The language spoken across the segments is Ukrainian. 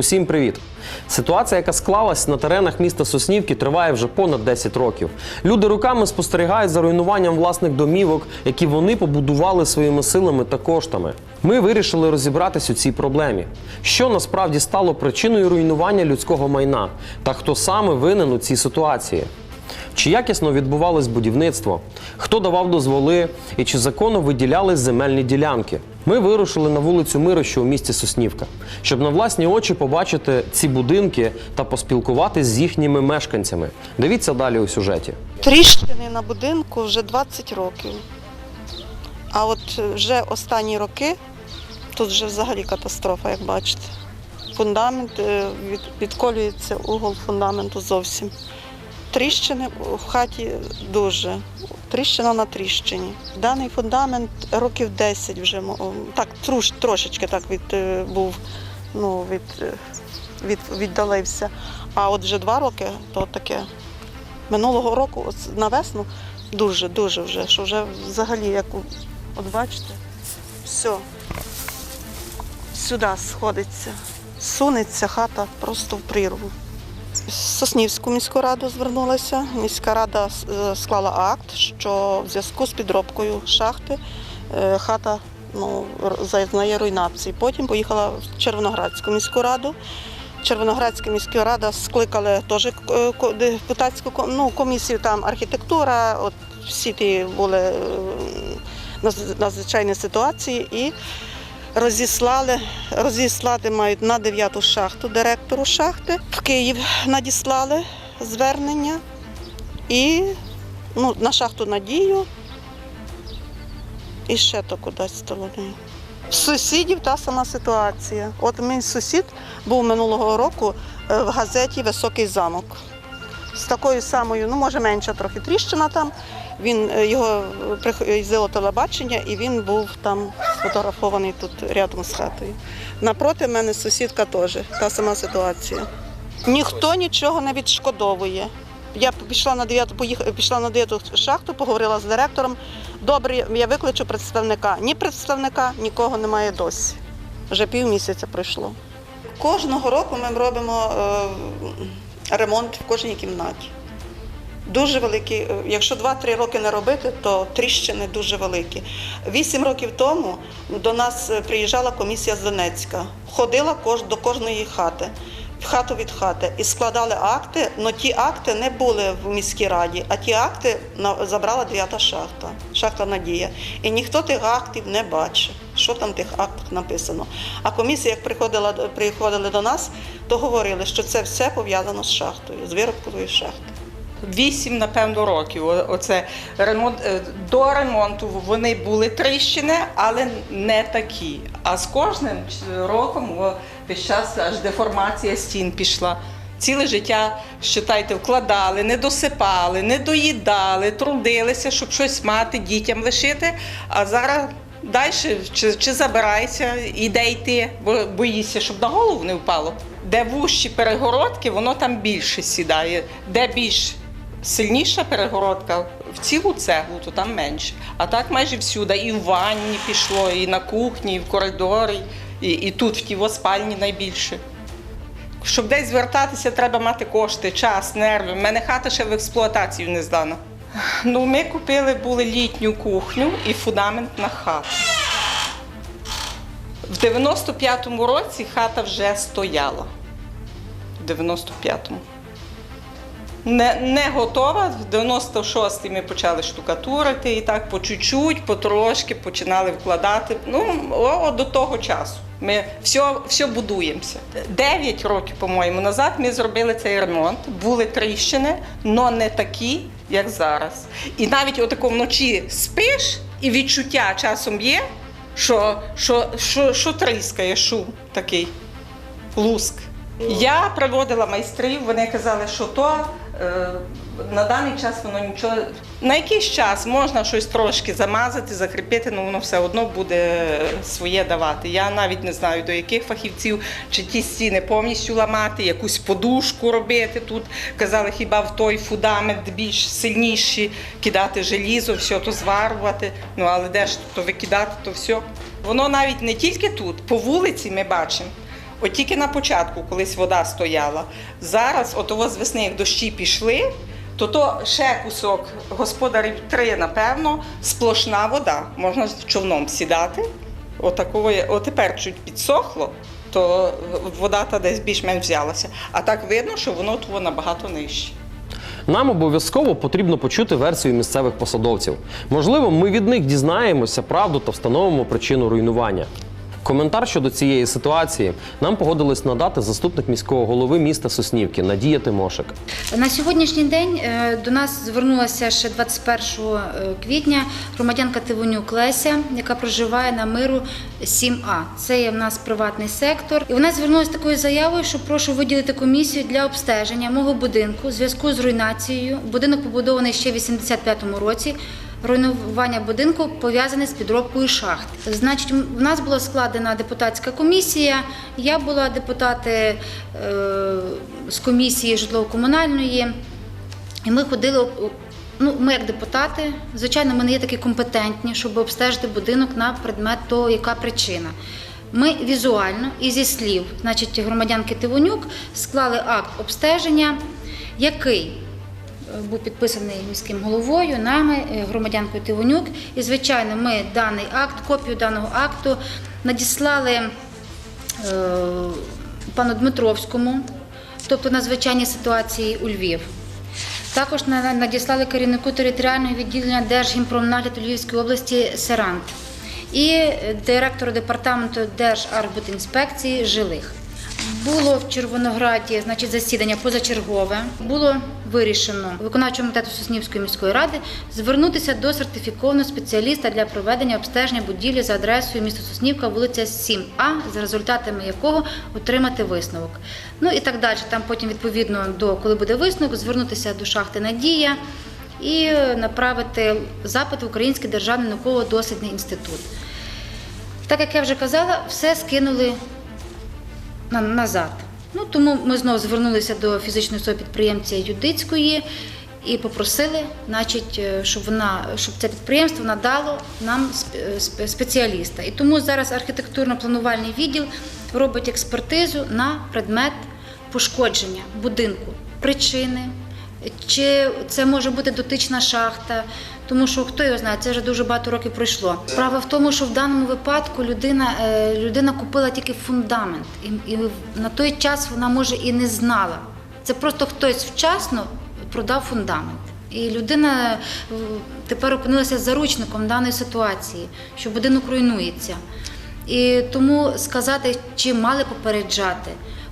Усім привіт! Ситуація, яка склалась на теренах міста Соснівки, триває вже понад 10 років. Люди руками спостерігають за руйнуванням власних домівок, які вони побудували своїми силами та коштами. Ми вирішили розібратись у цій проблемі. Що насправді стало причиною руйнування людського майна, та хто саме винен у цій ситуації? Чи якісно відбувалось будівництво? Хто давав дозволи і чи законно виділялись земельні ділянки? Ми вирушили на вулицю Мирощу у місті Соснівка, щоб на власні очі побачити ці будинки та поспілкуватись з їхніми мешканцями. Дивіться далі у сюжеті. Тріщини на будинку вже 20 років. А от вже останні роки тут вже взагалі катастрофа, як бачите. Фундамент е, від, відколюється угол фундаменту зовсім. Тріщини в хаті дуже. Тріщина на тріщині. Даний фундамент років 10 вже так трошечки так від, е, був, ну, від, е, від, віддалився. А от вже два роки то таке минулого року, на весну, дуже, дуже вже, що вже взагалі, як от бачите, все, сюди сходиться, сунеться хата просто в прірву. Соснівську міську раду звернулася. Міська рада е, склала акт, що в зв'язку з підробкою шахти е, хата ну, зазнає руйнації. Потім поїхала в Червоноградську міську раду. Червоноградська міська рада скликали теж е, депутатську ну, комісію, там архітектура, от всі ті були надзвичайні ситуації і розіслали, розіслати мають на дев'яту шахту директору шахти. В Київ надіслали звернення і ну, на шахту Надію і ще то кудись то. В сусідів та сама ситуація. От мій сусід був минулого року е, в газеті Високий замок. З такою самою, ну може менша трохи тріщина там. Він е, його приїздило телебачення, і він був там сфотографований тут рядом з хатою. Напроти мене сусідка теж, та сама ситуація. Ніхто нічого не відшкодовує. Я пішла на дев'яту, поїхала, пішла на дев'яту шахту, поговорила з директором. Добре, я викличу представника. Ні представника, нікого немає досі. Вже півмісяця пройшло. Кожного року ми робимо е, ремонт в кожній кімнаті. Дуже великі. е, Якщо 2-3 роки не робити, то тріщини дуже великі. Вісім років тому до нас е, приїжджала комісія з Донецька, ходила до кожної хати, в хату від хати, і складали акти, але ті акти не були в міській раді, а ті акти забрала дев'ята шахта, шахта Надія. І ніхто тих актів не бачив, що там в тих актах написано. А комісія, як приходила, приходили до нас, то говорили, що це все пов'язано з шахтою, з виробковою шахтою. Вісім, напевно, років. Оце ремонт е, до ремонту вони були тріщини, але не такі. А з кожним роком о, час аж деформація стін пішла. Ціле життя, считайте, вкладали, не досипали, не доїдали, трудилися, щоб щось мати, дітям лишити. А зараз далі чи, чи забирайся, іде йти, бо боїшся, щоб на голову не впало. Де вущі перегородки, воно там більше сідає. Де більш сильніша перегородка в цілу цеглу, то там менше. А так майже всюди. І в ванні пішло, і на кухні, і в коридорі, і, і тут в тій спальні найбільше. Щоб десь звертатися, треба мати кошти, час, нерви. У мене хата ще в експлуатацію не здана. Ну, ми купили були літню кухню і фундамент на хату. В 95-му році хата вже стояла. В 95-му. Не, не готова. В 96-й ми почали штукатурити і так по чуть-чуть, потрошки починали вкладати. Ну, о, до того часу. Ми все, все будуємося. Дев'ять років, по-моєму, назад ми зробили цей ремонт. Були тріщини, але не такі, як зараз. І навіть отако вночі спиш, і відчуття часом є, що, що, що, що тріскає шум такий луск. Я приводила майстрів, вони казали, що то е, на даний час воно нічого. На якийсь час можна щось трошки замазати, закріпити, але воно все одно буде своє давати. Я навіть не знаю до яких фахівців, чи ті стіни повністю ламати, якусь подушку робити тут. Казали, хіба в той фундамент більш сильніші кидати желізо, все то зварювати. Ну але де ж то викидати, то все. Воно навіть не тільки тут, по вулиці ми бачимо. От тільки на початку, колись вода стояла. Зараз, от з весни, як дощі пішли, то то ще кусок господарів три, напевно, сплошна вода. Можна з човном сідати. Отакої, от тепер чуть підсохло, то вода та десь більш-менш взялася. А так видно, що воно тут набагато нижче. Нам обов'язково потрібно почути версію місцевих посадовців. Можливо, ми від них дізнаємося правду та встановимо причину руйнування. Коментар щодо цієї ситуації нам погодились надати заступник міського голови міста Соснівки Надія Тимошик. На сьогоднішній день е, до нас звернулася ще 21 е, квітня громадянка Тивонюк Леся, яка проживає на миру 7А. Це є в нас приватний сектор. І вона звернулася такою заявою, що прошу виділити комісію для обстеження мого будинку в зв'язку з руйнацією. Будинок побудований ще в 85-му році. Руйнування будинку пов'язане з підробкою шахт. Значить, в нас була складена депутатська комісія. Я була депутати е, з комісії житлово-комунальної. І ми ходили. Ну, ми як депутати, звичайно, ми не є такі компетентні, щоб обстежити будинок на предмет того, яка причина. Ми візуально і зі слів, значить, громадянки Тивонюк склали акт обстеження, який був підписаний міським головою, нами, е, громадянкою Тивонюк. І, звичайно, ми даний акт, копію даного акту надіслали е, пану Дмитровському, тобто на звичайній ситуації у Львів. Також на- надіслали керівнику територіального відділення Держгімпромнагляду Львівської області Серант і е, директору департаменту Держархбудінспекції Жилих. Було в Червонограді значить, засідання позачергове. Було вирішено виконавчому комітету Соснівської міської ради звернутися до сертифікованого спеціаліста для проведення обстеження будівлі за адресою міста Соснівка, вулиця 7А, за результатами якого отримати висновок. Ну і так далі. Там потім відповідно до коли буде висновок, звернутися до шахти Надія і направити запит в Український державний науково-дослідний інститут. Так як я вже казала, все скинули назад. Ну, тому ми знову звернулися до фізичної особи підприємця Юдицької і попросили, значить, е, щоб вона, щоб це підприємство надало нам сп- спеціаліста. І тому зараз архітектурно-планувальний відділ робить експертизу на предмет пошкодження будинку, причини. Чи це може бути дотична шахта, тому що хто його знає, це вже дуже багато років пройшло. Справа в тому, що в даному випадку людина, е, людина купила тільки фундамент, і, і на той час вона може і не знала. Це просто хтось вчасно продав фундамент. І людина е, тепер опинилася заручником даної ситуації, що будинок руйнується. І тому сказати, чи мали попереджати,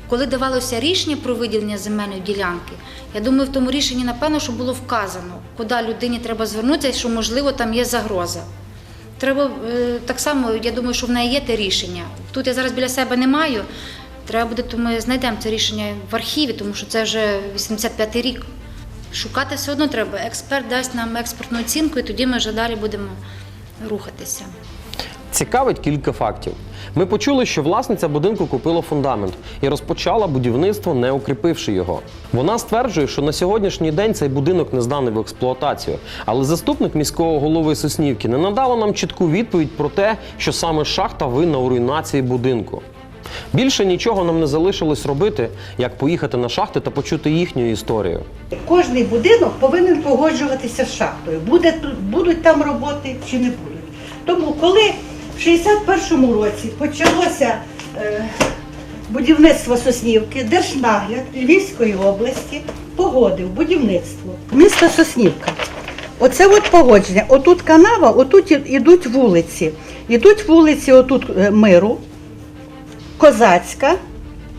коли давалося рішення про виділення земельної ділянки, я думаю, в тому рішенні, напевно, що було вказано, куди людині треба звернутися, що можливо там є загроза. Треба е, так само, я думаю, що в неї є те рішення. Тут я зараз біля себе не маю. Треба буде, то ми знайдемо це рішення в архіві, тому що це вже 85-й рік. Шукати все одно треба. Експерт дасть нам експертну оцінку, і тоді ми вже далі будемо рухатися. Цікавить кілька фактів. Ми почули, що власниця будинку купила фундамент і розпочала будівництво, не укріпивши його. Вона стверджує, що на сьогоднішній день цей будинок не зданий в експлуатацію. Але заступник міського голови Соснівки не надала нам чітку відповідь про те, що саме шахта винна у руйнації будинку. Більше нічого нам не залишилось робити, як поїхати на шахти та почути їхню історію. Кожний будинок повинен погоджуватися з шахтою. Буде, будуть там роботи чи не будуть. Тому, коли в 61-му році почалося е, будівництво Соснівки, Держнагляд Львівської області погодив будівництво міста Соснівка. Оце от погодження. Отут канава, отут ідуть вулиці. Ідуть вулиці, отут е, миру, Козацька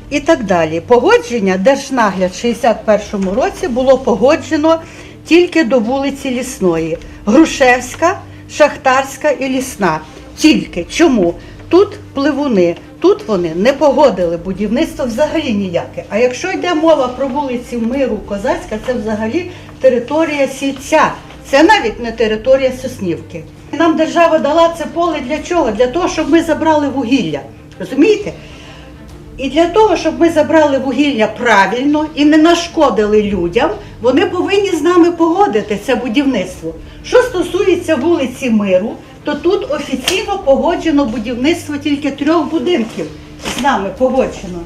і так далі. Погодження Держнагляд в 61-му році було погоджено тільки до вулиці Лісної. Грушевська, Шахтарська і Лісна. Тільки чому? Тут пливуни, тут вони не погодили будівництво взагалі ніяке. А якщо йде мова про вулиці Миру, Козацька, це взагалі територія сільця. Це навіть не територія Соснівки. Нам держава дала це поле для чого? Для того, щоб ми забрали вугілля. Розумієте? І для того, щоб ми забрали вугілля правильно і не нашкодили людям, вони повинні з нами погодити це будівництво. Що стосується вулиці Миру, то тут офіційно погоджено будівництво тільки трьох будинків. з нами погоджено.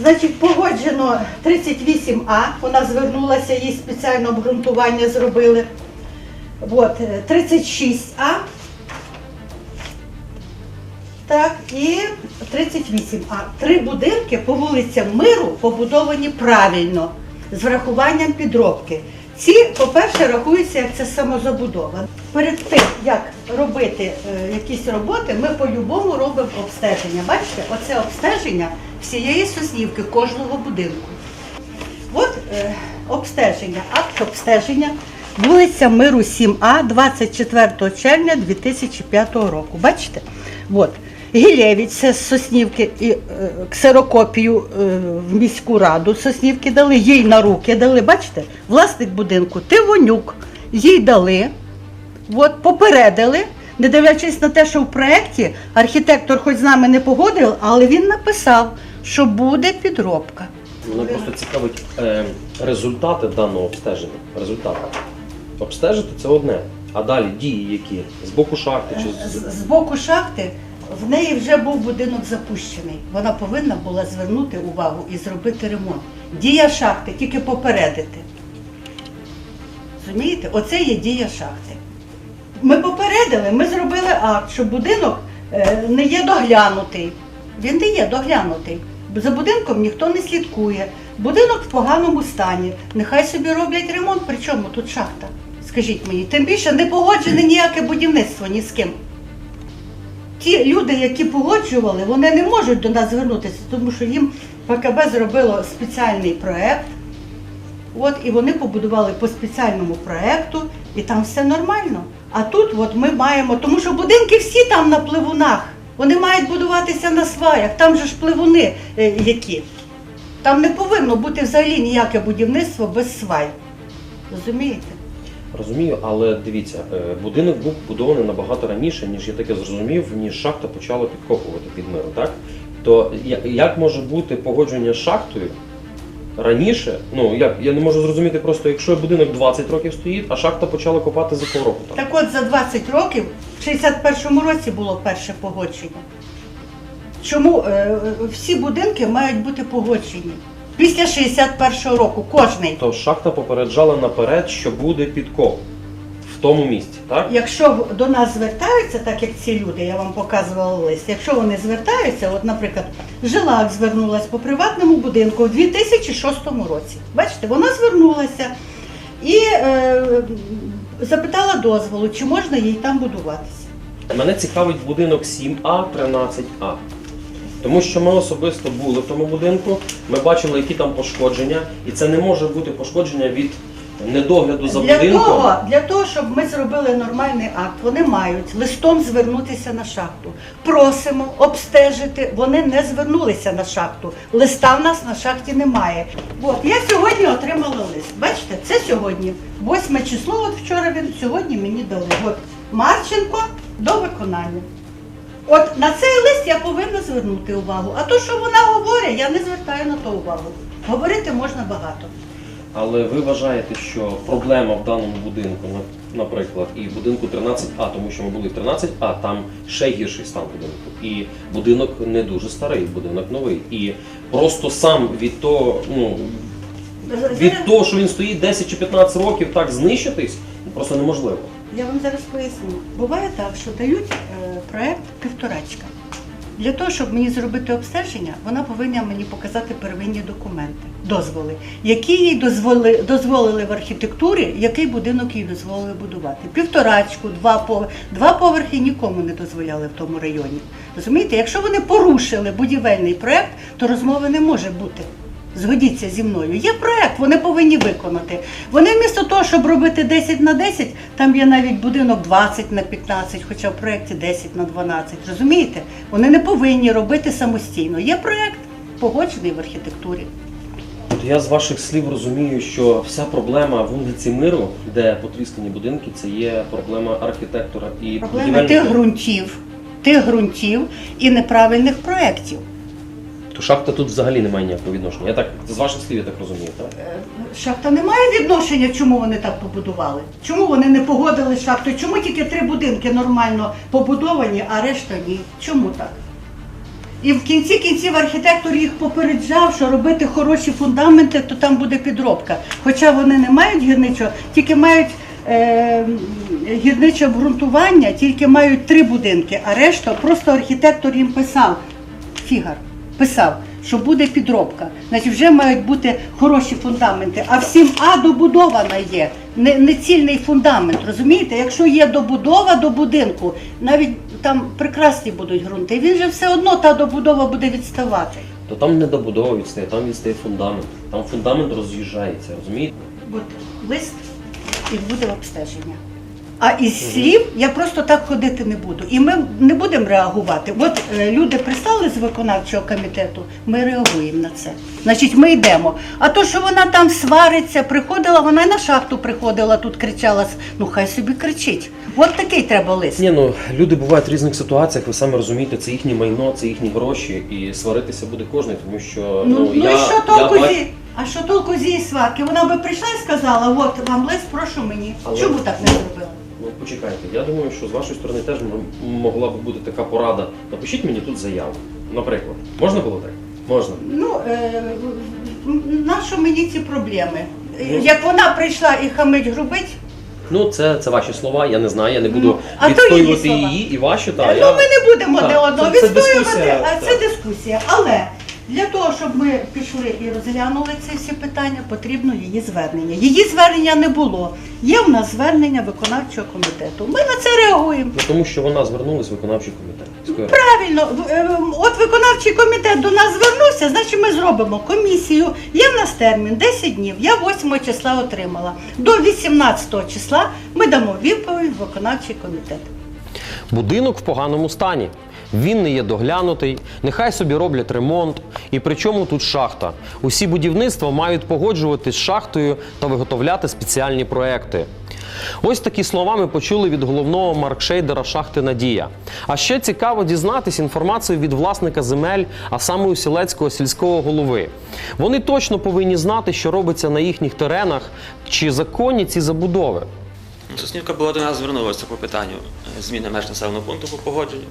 Значить, погоджено 38А, вона звернулася, їй спеціальне обґрунтування зробили. От, е, 36А. Так, і 38А. Три будинки по вулицям Миру побудовані правильно, з врахуванням підробки. Ці, по-перше, рахуються як це самозабудова. Перед тим, як робити е, якісь роботи, ми по-любому робимо обстеження. Бачите, оце обстеження всієї соснівки, кожного будинку. От е, обстеження, акт обстеження, вулиця Миру 7А 24 червня 2005 року. Бачите? От. Гілєвіць, це з Соснівки і е, ксерокопію е, в міську раду Соснівки дали, їй на руки дали. Бачите, власник будинку Тивонюк, їй дали, от, попередили, не дивлячись на те, що в проєкті архітектор хоч з нами не погодив, але він написав, що буде підробка. Мене просто цікавить е, результати даного обстеження. Результати. Обстежити це одне. А далі дії які? З боку шахти чи з. з боку шахти в неї вже був будинок запущений. Вона повинна була звернути увагу і зробити ремонт. Дія шахти тільки попередити. Розумієте? Оце є дія шахти. Ми попередили, ми зробили акт, що будинок е, не є доглянутий. Він не є доглянутий. За будинком ніхто не слідкує. Будинок в поганому стані. Нехай собі роблять ремонт, причому тут шахта. Скажіть мені, тим більше не погоджене ніяке будівництво ні з ким. Ті люди, які погоджували, вони не можуть до нас звернутися, тому що їм ПКБ зробило спеціальний проект. От, і вони побудували по спеціальному проекту, і там все нормально. А тут от ми маємо, тому що будинки всі там на пливунах. Вони мають будуватися на сваях, там же ж пливуни е, які. Там не повинно бути взагалі ніяке будівництво без свай. Розумієте? Розумію, але дивіться, е, будинок був побудований набагато раніше, ніж я таке зрозумів, ніж шахта почала підкопувати під миру, так? То як може бути погодження з шахтою раніше? Ну як я не можу зрозуміти просто, якщо будинок 20 років стоїть, а шахта почала копати за півроку. Так? Так от за 20 років, в 61-му році було перше погодження. Чому е, е, всі будинки мають бути погоджені? Після 61-го року, кожний. То шахта попереджала наперед, що буде підкоп в тому місці, так? Якщо до нас звертаються, так як ці люди, я вам показувала лист, якщо вони звертаються, от, наприклад, Жилак звернулась по приватному будинку у 2006 році. Бачите, вона звернулася і е, запитала дозволу, чи можна їй там будуватися. Мене цікавить будинок 7А, 13А. Тому що ми особисто були в тому будинку, ми бачили, які там пошкодження, і це не може бути пошкодження від недогляду за Для будинком. того, для того, щоб ми зробили нормальний акт, вони мають листом звернутися на шахту. Просимо обстежити. Вони не звернулися на шахту. Листа в нас на шахті немає. От я сьогодні отримала лист. Бачите, це сьогодні. 8 число. От вчора він сьогодні мені дали. От Марченко до виконання. От на цей лист я повинна звернути увагу. А то, що вона говорить, я не звертаю на то увагу. Говорити можна багато. Але ви вважаєте, що проблема в даному будинку, наприклад, і в будинку 13А, тому що ми були в 13А, там ще гірший стан будинку. І будинок не дуже старий, будинок новий. І просто сам від того, ну від того, що він стоїть 10 чи 15 років, так знищитись, просто неможливо. Я вам зараз поясню. Буває так, що дають проект півторачка. Для того, щоб мені зробити обстеження, вона повинна мені показати первинні документи, дозволи, які їй дозволи, дозволили в архітектурі, який будинок їй дозволили будувати. Півторачку, два поверхи. Два поверхи нікому не дозволяли в тому районі. Розумієте, якщо вони порушили будівельний проект, то розмови не може бути. Згодіться зі мною. Є проект, вони повинні виконати. Вони вмісто того, щоб робити 10 на 10, там є навіть будинок 20 на 15, хоча в проєкті 10 на 12. Розумієте? Вони не повинні робити самостійно. Є проект, погоджений в архітектурі. От я з ваших слів розумію, що вся проблема вулиці Миру, де потріскані будинки, це є проблема архітектора і Проблема тих ґрунтів, тих ґрунтів і неправильних проєктів. То шахта тут взагалі не має ніякого відношення. Я так з ваших слів я так розумію, так? Е, Шахта не має відношення, чому вони так побудували. Чому вони не погодили з шахтою? Чому тільки три будинки нормально побудовані, а решта ні? Чому так? І в кінці кінців архітектор їх попереджав, що робити хороші фундаменти, то там буде підробка. Хоча вони не мають гірничого, тільки мають е, гірниче обґрунтування, тільки мають три будинки, а решта просто архітектор їм писав, фігар, писав, що буде підробка. Значить, вже мають бути хороші фундаменти. А всім А добудована є, не, не цільний фундамент. Розумієте? Якщо є добудова до будинку, навіть там прекрасні будуть ґрунти, він же все одно та добудова буде відставати. То там не добудова відстає, там відстає фундамент. Там фундамент роз'їжджається, розумієте? От лист і буде обстеження. А із слів я просто так ходити не буду. І ми не будемо реагувати. От е, люди пристали з виконавчого комітету, ми реагуємо на це. Значить, ми йдемо. А то, що вона там свариться, приходила, вона й на шахту приходила, тут кричала, ну хай собі кричить. От такий треба лист. Ні, ну люди бувають в різних ситуаціях, ви самі розумієте, це їхнє майно, це їхні гроші, і сваритися буде кожен, тому що Ну, ну, я, і що я толку бач- зі? А що толку з її сварки? Вона би прийшла і сказала, от вам лист, прошу мені. Але- Чому так не зробила? Почекайте, я думаю, що з вашої сторони теж м- могла б бути така порада. Напишіть мені тут заяву. Наприклад, можна було так? Можна. Ну, е, нащо мені ці проблеми? Ну. Як вона прийшла і хамить грубить, Ну, це, це ваші слова, я не знаю, я не буду Ну, а то її відстоювати слова. її і ваші. Та, ну я... ми не будемо Так, одне одного це- це відстоювати, дискусія, а це так. дискусія. Але для того, щоб ми пішли і розглянули ці всі питання, потрібно її звернення. Її звернення не було. Є в нас звернення виконавчого комітету. Ми на це реагуємо. Ну, тому що вона звернулась в виконавчий комітет. Правильно, е, от виконавчий комітет до нас звернувся, значить ми зробимо комісію. Є в нас термін 10 днів. Я 8 числа отримала. До 18 числа ми дамо відповідь в виконавчий комітет. Будинок в поганому стані. Він не є доглянутий, нехай собі роблять ремонт. І при чому тут шахта? Усі будівництва мають погоджуватись з шахтою та виготовляти спеціальні проекти. Ось такі слова ми почули від головного маркшейдера шахти Надія. А ще цікаво дізнатись інформацію від власника земель, а саме у сілецького сільського голови. Вони точно повинні знати, що робиться на їхніх теренах, чи законні ці забудови. Соснівка була до нас звернулася по питанню е, зміни меж населеного пункту по погодженню.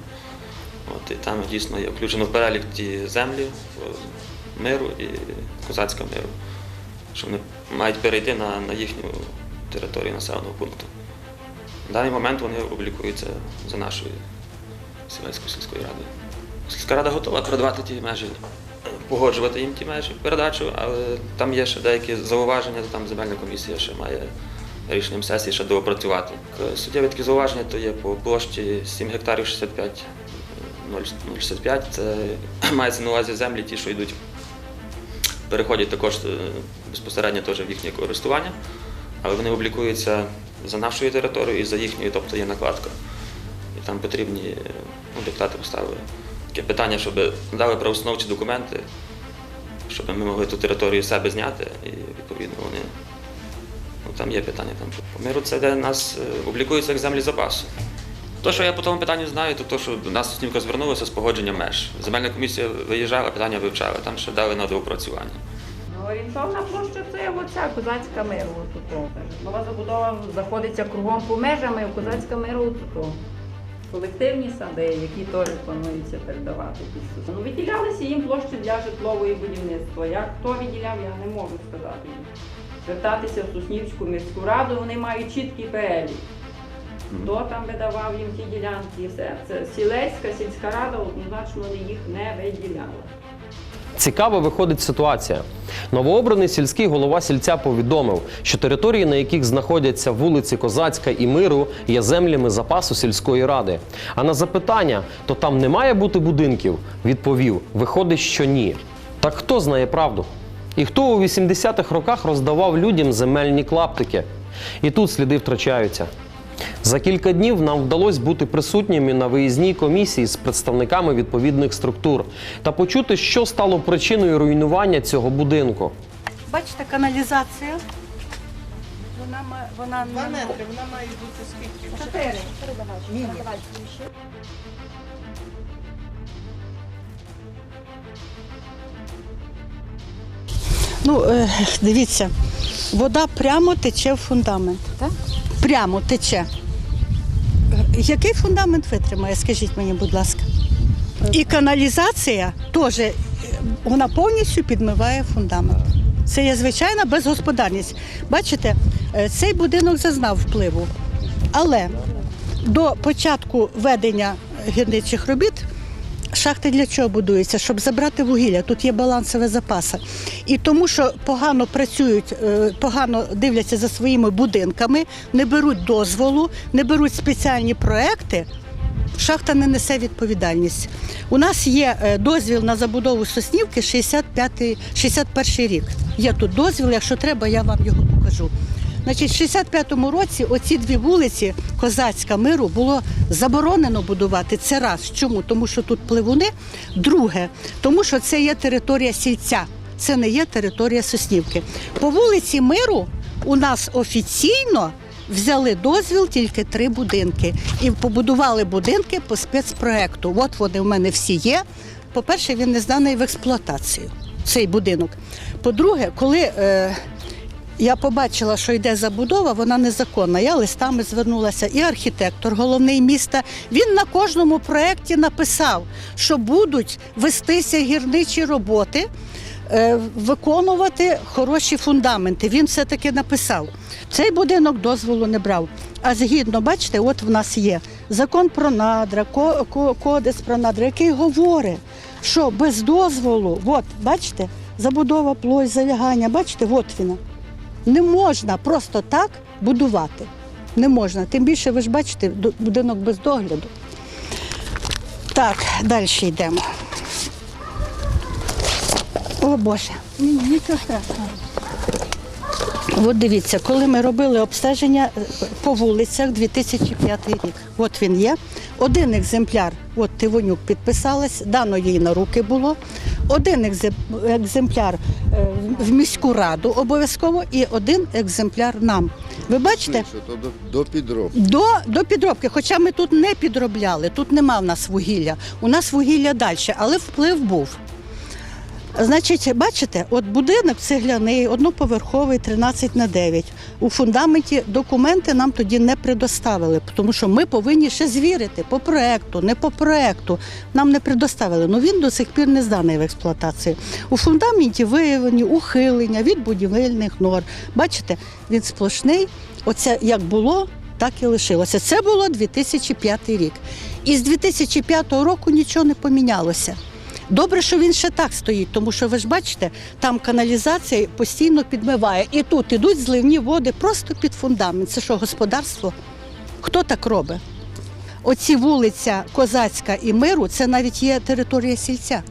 От, і там дійсно є включено в перелік ті землі е, миру і козацька миру, що вони мають перейти на, на їхню територію населеного пункту. В даний момент вони облікуються за нашою Сілецькою сільською радою. Сільська рада готова передавати ті межі, погоджувати їм ті межі передачу, але там є ще деякі зауваження, там земельна комісія ще має рішенням сесії ще доопрацювати. Суттєві такі зауваження то є по площі 7 гектарів 65 е, 0,65. Це мається на увазі землі, ті, що йдуть, переходять також е, безпосередньо теж в їхнє користування, але вони облікуються за нашою територією і за їхньою, тобто є накладка. І там потрібні, е, ну, депутати поставили таке питання, щоб дали правоустановчі документи, щоб ми могли ту територію себе зняти, і відповідно вони. Ну, там є питання. Там. По миру це де нас е, облікується як землі запасу. То, що я по тому питанню знаю, то те, що до нас Соснівка звернулася з погодженням меж. Земельна комісія виїжджала, питання вивчала, там ще дали на доопрацювання. Ну, Орієнтовна площа це оця козацька миру. Отуто. Нова забудова знаходиться кругом по межами, а козацька миру отуто. Колективні сади, які теж плануються передавати під Ну, виділялися їм площі для житлової будівництва. Як хто виділяв, я не можу сказати. Звертатися в Соснівську міську раду, вони мають чіткий перелік. Хто там видавав їм ті ділянки і все. Це сілецька сільська рада однозначно їх не виділяла. Цікаво виходить ситуація. Новообраний сільський голова сільця повідомив, що території, на яких знаходяться вулиці Козацька і Миру, є землями запасу сільської ради. А на запитання, то там не має бути будинків, відповів: виходить, що ні. Так хто знає правду? І хто у 80-х роках роздавав людям земельні клаптики? І тут сліди втрачаються. За кілька днів нам вдалося бути присутніми на виїзній комісії з представниками відповідних структур та почути, що стало причиною руйнування цього будинку. Бачите, каналізація. Вона, вона Два метри, вона має бути скільки? Чотири. Ну, е, дивіться, вода прямо тече в фундамент. Так? Прямо тече. Який фундамент витримає, скажіть мені, будь ласка. І каналізація теж е, вона повністю підмиває фундамент. Це є звичайна безгосподарність. Бачите, е, цей будинок зазнав впливу. Але до початку ведення гірничих робіт шахти для чого будуються? Щоб забрати вугілля. Тут є балансове запаси. І тому, що погано працюють, е, погано дивляться за своїми будинками, не беруть дозволу, не беруть спеціальні проекти. Шахта не несе відповідальність. У нас є е, дозвіл на забудову Соснівки 65 61 рік. Є тут дозвіл, якщо треба, я вам його покажу. Значить, в 65-му році оці дві вулиці Козацька миру було заборонено будувати. Це раз. Чому? Тому що тут пливуни. Друге, тому що це є територія сільця, це не є територія Соснівки. По вулиці Миру у нас офіційно взяли дозвіл тільки три будинки і побудували будинки по спецпроекту. От вони в мене всі є. По-перше, він не зданий в експлуатацію, цей будинок. По-друге, коли е, я побачила, що йде забудова, вона незаконна. Я листами звернулася, і архітектор головний міста. Він на кожному проєкті написав, що будуть вестися гірничі роботи, е, виконувати хороші фундаменти. Він все-таки написав. Цей будинок дозволу не брав. А згідно, бачите, от в нас є закон про надра, ко- ко- кодекс про надра, який говорить, що без дозволу, от, бачите, забудова площ, залягання, бачите, от він. Не можна просто так будувати. Не можна. Тим більше, ви ж бачите, будинок без догляду. Так, далі йдемо. О Боже, ні, нічого страшного. От дивіться, коли ми робили обстеження е, по вулицях 2005 рік. От він є. Один екземпляр, от Тивонюк підписалась, дано їй на руки було. Один екзем- екземпляр е, в міську раду обов'язково і один екземпляр нам. Ви бачите? До, до підробки. До, до підробки, хоча ми тут не підробляли, тут нема в нас вугілля. У нас вугілля далі, але вплив був. Значить, бачите, от будинок цегляний, одноповерховий, 13 на 9. У фундаменті документи нам тоді не предоставили, тому що ми повинні ще звірити по проекту, не по проекту. Нам не предоставили. Ну він до сих пір не зданий в експлуатацію. У фундаменті виявлені ухилення від будівельних норм. Бачите, він сплошний. Оце як було, так і лишилося. Це було 2005 рік. І з 2005 року нічого не помінялося. Добре, що він ще так стоїть, тому що ви ж бачите, там каналізація постійно підмиває. І тут ідуть зливні води просто під фундамент. Це що, господарство? Хто так робить? Оці вулиця Козацька і Миру це навіть є територія сільця.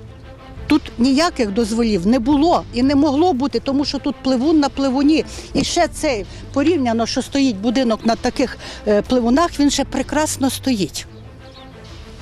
Тут ніяких дозволів не було і не могло бути, тому що тут пливун на пливуні. І ще цей порівняно, що стоїть будинок на таких е, пливунах, він ще прекрасно стоїть.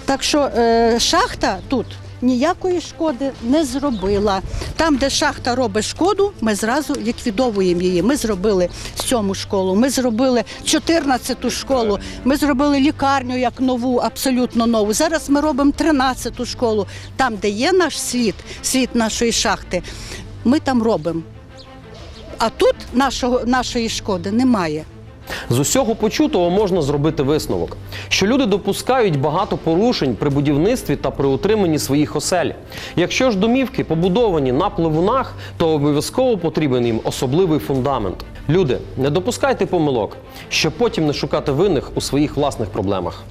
Так що е, шахта тут ніякої шкоди не зробила. Там, де шахта робить шкоду, ми зразу ліквідовуємо її. Ми зробили сьому школу, ми зробили 14-ту школу, ми зробили лікарню як нову, абсолютно нову. Зараз ми робимо 13-ту школу. Там, де є наш слід, слід нашої шахти, ми там робимо. А тут нашого, нашої шкоди немає. З усього почутого можна зробити висновок, що люди допускають багато порушень при будівництві та при утриманні своїх осель. Якщо ж домівки побудовані на пливунах, то обов'язково потрібен їм особливий фундамент. Люди, не допускайте помилок, щоб потім не шукати винних у своїх власних проблемах.